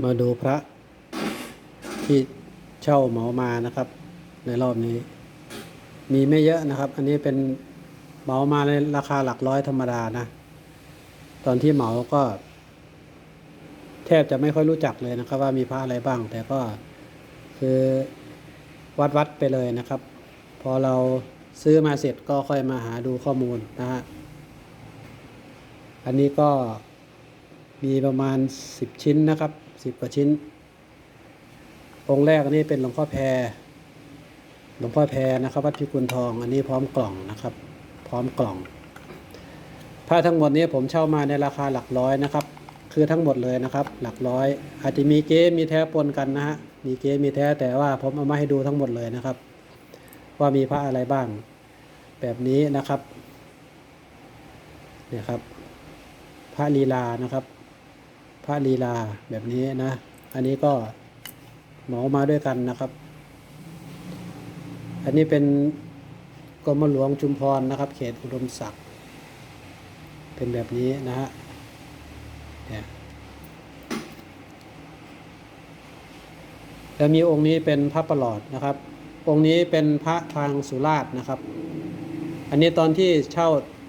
มาดูพระที่เช่าเหมามานะครับ ในรอบนี้ มีไม่เยอะนะครับ อันนี้เป็นเหมามาในราคาหลักร้อยธรรมดานะ ตอนที่เหมาก็ แทบจะไม่ค่อยรู้จักเลยนะครับ ว่ามีพระอะไรบ้าง แต่ก็คือวัดวัดไปเลยนะครับ พอเราซื้อมาเสร็จก็ค่อยมาหาดูข้อมูลนะฮะอันนี้ก็มีประมาณ 10 ชิ้นนะครับ 10กว่าชิ้น องค์แรกอันนี้เป็นหลวงพ่อแพร หลวงพ่อแพรนะครับวัดพิกุลทอง อันนี้พร้อมกล่องนะครับ พร้อมกล่องผ้าทั้งหมดนี้ผมเช่ามาในราคาหลักร้อยนะครับ คือทั้งหมดเลยนะครับ หลักร้อย อาจจะมีเก๊มีแท้ปนกันนะฮะ มีเก๊มีแท้แต่ว่าผมเอามาให้ดูทั้งหมดเลยนะครับ ว่ามีพระอะไรบ้าง แบบนี้นะครับเนี่ยครับพระลีลานะครับ พระลีลาแบบนี้นะ อันนี้ก็เหมามาด้วยกันนะครับ อันนี้เป็นกรมหลวงชุมพรนะครับ เขตอุดมศักดิ์เป็นแบบนี้นะฮะเนี่ยแล้วมีองค์นี้เป็นพระประหลอดนะครับ องค์นี้เป็นพระทางสุราษฎร์นะครับ อันนี้ตอนที่เช่า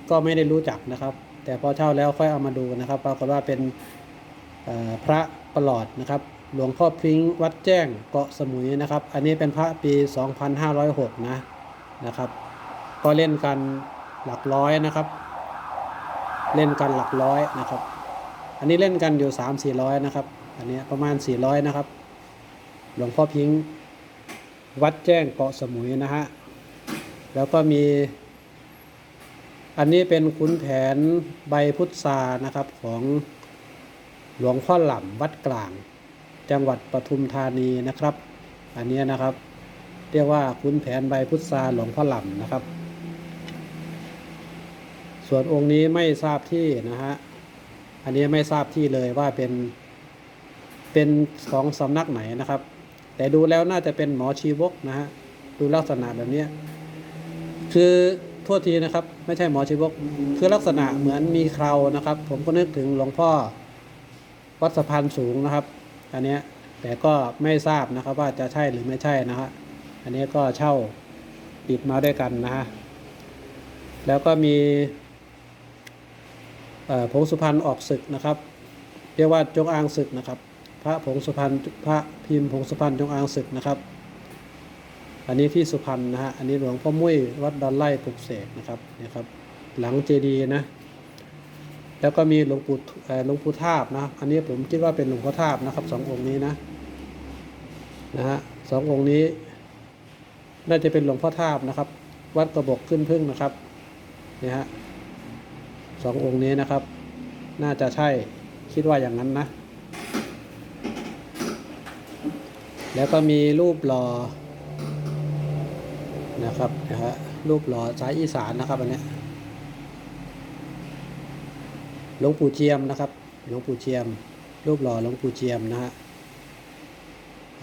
ก็ไม่ได้รู้จักนะครับ แต่พอเช่าแล้วค่อยเอามาดูนะครับปรากฏว่าเป็น พระประหลอดนะครับ หลวงพ่อพริ้งวัดแจ้งเกาะสมุยนะครับ อันนี้เป็นพระปี 2506 นะนะครับ ก็เล่นกันหลักร้อยนะครับ เล่นกันหลักร้อยนะครับ อันนี้เล่นกันอยู่ 3 400 นะครับ อันนี้ประมาณ 400 นะครับ หลวงพ่อพิงค์วัดแจ้งเกาะสมุยนะฮะ แล้วก็มี อันนี้เป็นขุนแผนใบพุทรานะครับของ หลวงพ่อหล่ำวัดกลาง จังหวัดปทุมธานีนะครับ อันนี้นะครับ เรียกว่าขุนแผนใบพุทราหลวงพ่อหล่ำนะครับ ส่วนองค์นี้ไม่ทราบที่นะฮะอันนี้ไม่ทราบที่เลยว่าเป็นเป็นของสำนักไหนนะครับ แต่ดูแล้วน่าจะเป็นหมอชีวกนะฮะดูลักษณะแบบเนี้ยคือโทษทีนะครับ ไม่ใช่หมอชีวก คือลักษณะเหมือนมีเครานะครับ ผมก็นึกถึงหลวงพ่อ วัดสะพานสูงนะครับ อันนี้แต่ก็ไม่ทราบนะครับว่าจะใช่หรือไม่ใช่นะฮะอันนี้ก็เช่าปิดมาด้วยกันนะฮะแล้วก็มีผงสุพรรณออกศึกนะครับ เรียกว่าจงอางศึกนะครับ พระผงสุพรรณพระพิมพ์ผงสุพรรณจงอางศึกนะครับ อันนี้ที่สุพรรณนะฮะอันนี้หลวงพ่อมุ้ยวัดดอนไล่ปลุกเสกนะครับนี่ครับ หลังเจดีย์นะ แล้วก็มีหลวงปู่หลวงปู่ทาบนะ อันนี้ผมคิดว่าเป็นหลวงพ่อทาบนะครับสององค์นี้นะนะฮะสององค์นี้ น่าจะเป็นหลวงพ่อทาบนะครับ วัดกระบอกขึ้นพึ่งนะครับเนี่ยฮะสององค์นี้นะครับ น่าจะใช่คิดว่าอย่างนั้นนะ แล้วก็มีรูปหล่อนะครับนะฮะรูปหล่อสายอีสานนะครับอันนี้ หลวงปู่เจียมนะครับ หลวงปู่เจียม รูปหล่อหลวงปู่เจียมนะฮะ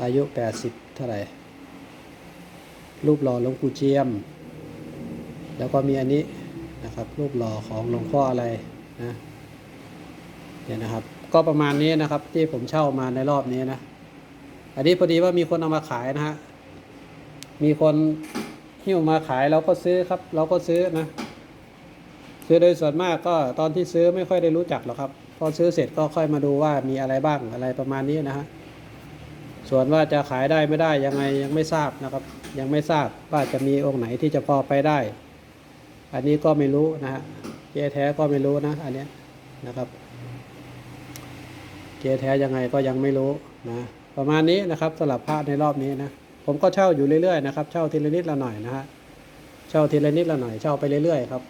อายุแปดสิบเท่าไหร่ รูปหล่อหลวงปู่เจียม แล้วก็มีอันนี้นะครับ รูปหล่อของหลวงพ่ออะไรนะเนี่ยนะครับ ก็ประมาณนี้นะครับที่ผมเช่ามาในรอบนี้นะ อันนี้พอดีว่ามีคนเอามาขายนะฮะ มีคนหิ้วมาขายเราก็ซื้อครับ เราก็ซื้อนะ ซื้อโดยส่วนมากก็ตอนที่ซื้อไม่ค่อยได้รู้จักหรอกครับ พอซื้อเสร็จก็ค่อยมาดูว่ามีอะไรบ้างอะไรประมาณนี้นะฮะส่วนว่าจะขายได้ไม่ได้ยังไงยังไม่ทราบนะครับ ยังไม่ทราบว่าจะมีองค์ไหนที่จะพอไปได้ อันนี้ก็ไม่รู้นะฮะเจแท้ก็ไม่รู้นะ อันเนี้ยนะครับเจแท้ยังไงก็ยังไม่รู้นะประมาณนี้นะครับสำหรับพระในรอบนี้นะผมก็เช่าอยู่เรื่อยๆนะครับเช่าทีละนิดละหน่อยนะฮะเช่าทีละนิดละหน่อยเช่าไปเรื่อยๆครับ